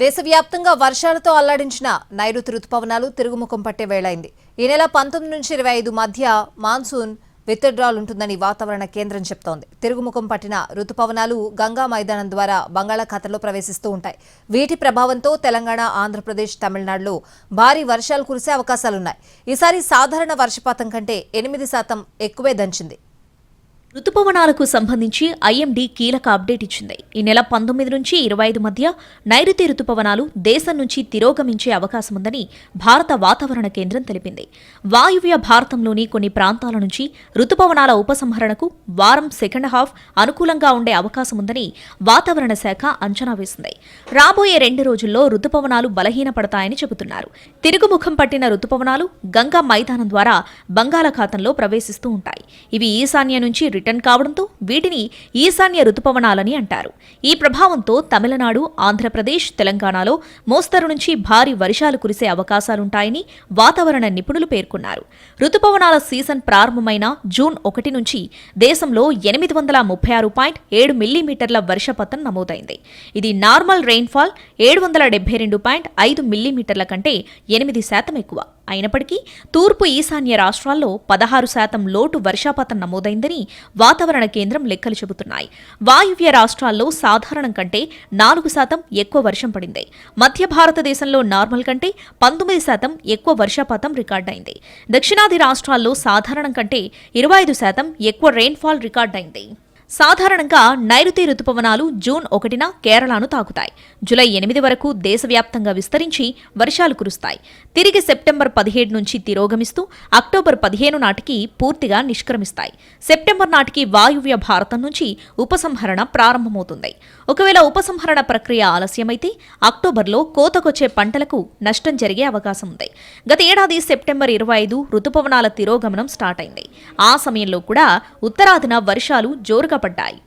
దేశవ్యాప్తంగా వర్షాలతో అల్లాడించిన నైరుతి రుతుపవనాలు తిరుగుముఖం పట్టే వేళైంది. ఈ నెల పంతొమ్మిది నుంచి ఇరవై ఐదు మధ్య మాన్సూన్ విత్డ్రాల్ ఉంటుందని వాతావరణ కేంద్రం చెప్తోంది. తిరుగుముఖం పట్టిన రుతుపవనాలు గంగా మైదానం ద్వారా బంగాళాఖాతంలో ప్రవేశిస్తూ ఉంటాయి. వీటి ప్రభావంతో తెలంగాణ ఆంధ్రప్రదేశ్ తమిళనాడులో భారీ వర్షాలు కురిసే అవకాశాలున్నాయి. ఈసారి సాధారణ వర్షపాతం కంటే ఎనిమిది శాతం ఎక్కువే దంచింది. రుతుపవనాలకు సంబంధించి ఐఎండీ కీలక అప్డేట్ ఇచ్చింది. ఈ నెల పంతొమ్మిది నుంచి ఇరవై ఐదు మధ్య నైరుతి రుతుపవనాలు దేశం నుంచి తిరోగమించే అవకాశం ఉందని భారత వాతావరణ కేంద్రం తెలిపింది. వాయువ్య భారతంలోని కొన్ని ప్రాంతాల నుంచి రుతుపవనాల ఉపసంహరణకు వారం సెకండ్ హాఫ్ అనుకూలంగా ఉండే అవకాశం ఉందని వాతావరణ శాఖ అంచనా వేసింది. రాబోయే రెండు రోజుల్లో రుతుపవనాలు బలహీనపడతాయని చెబుతున్నారు. తిరుగుముఖం పట్టిన రుతుపవనాలు గంగా మైదానం ద్వారా బంగాళాఖాతంలో ప్రవేశిస్తూ ఉంటాయి. ఇవి ఈశాన్య నుంచి రిటర్న్ కావడంతో వీటిని ఈశాన్య రుతుపవనాలని అంటారు. ఈ ప్రభావంతో తమిళనాడు ఆంధ్రప్రదేశ్ తెలంగాణలో మోస్తరు నుంచి భారీ వర్షాలు కురిసే అవకాశాలుంటాయని వాతావరణ నిపుణులు పేర్కొన్నారు. రుతుపవనాల సీజన్ ప్రారంభమైన జూన్ ఒకటి నుంచి దేశంలో ఎనిమిది వందల ముప్పై ఆరు పాయింట్ ఏడు మిల్లీమీటర్ల వర్షపాతం నమోదైంది. ఇది నార్మల్ రెయిన్ఫాల్ ఏడు వందల డెబ్బై రెండు పాయింట్ ఐదు మిల్లీమీటర్ల కంటే ఎనిమిది శాతం ఎక్కువ. అయినప్పటికీ తూర్పు ఈశాన్య రాష్ట్రాల్లో పదహారు శాతం లోటు వర్షపాతం నమోదైందని వాతావరణ కేంద్రం లెక్కలు చెబుతున్నాయి. వాయువ్య రాష్ట్రాల్లో సాధారణం కంటే నాలుగు శాతం ఎక్కువ వర్షం పడింది. మధ్య భారతదేశంలో నార్మల్ కంటే పంతొమ్మిది శాతం ఎక్కువ వర్షపాతం రికార్డైంది. దక్షిణాది రాష్ట్రాల్లో సాధారణం కంటే ఇరవై ఐదు శాతం ఎక్కువ రెయిన్ఫాల్ రికార్డైంది. సాధారణంగా నైరుతి రుతుపవనాలు జూన్ ఒకటిన కేరళను తాకుతాయి. జులై ఎనిమిది వరకు దేశవ్యాప్తంగా విస్తరించి వర్షాలు కురుస్తాయి. తిరిగి సెప్టెంబర్ పదిహేడు నుంచి తిరోగమిస్తూ అక్టోబర్ పదిహేను నాటికి పూర్తిగా నిష్క్రమిస్తాయి. సెప్టెంబర్ నాటికి వాయువ్య భారతం నుంచి ఉపసంహరణ ప్రారంభమవుతుంది. ఒకవేళ ఉపసంహరణ ప్రక్రియ ఆలస్యమైతే అక్టోబర్లో కోతకొచ్చే పంటలకు నష్టం జరిగే అవకాశం ఉంది. గత ఏడాది సెప్టెంబర్ ఇరవై ఐదు రుతుపవనాల తిరోగమనం స్టార్ట్ అయింది. ఆ సమయంలో కూడా ఉత్తరాదిన వర్షాలు జోరుగా पट्टाई